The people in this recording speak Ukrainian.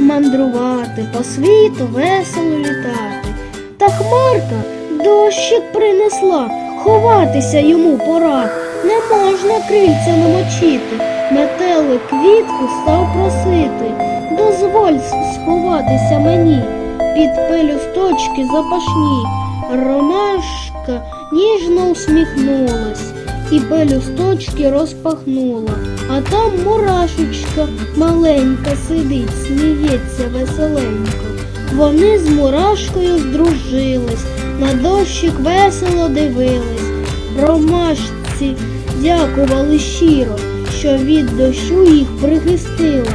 мандрувати, по світу весело літати. Та хмарка дощик принесла, ховатися йому пора. Не можна крильця намочити, метелик квітку став просити. Дозволь сховатися мені під пелюсточки запашні. Ромашка ніжно усміхнулась і пелюсточки розпахнула, а там мурашечка маленька сидить, сміється веселенько. Вони з мурашкою здружились, на дощик весело дивились. Ромашці дякували щиро, що від дощу їх прихистила.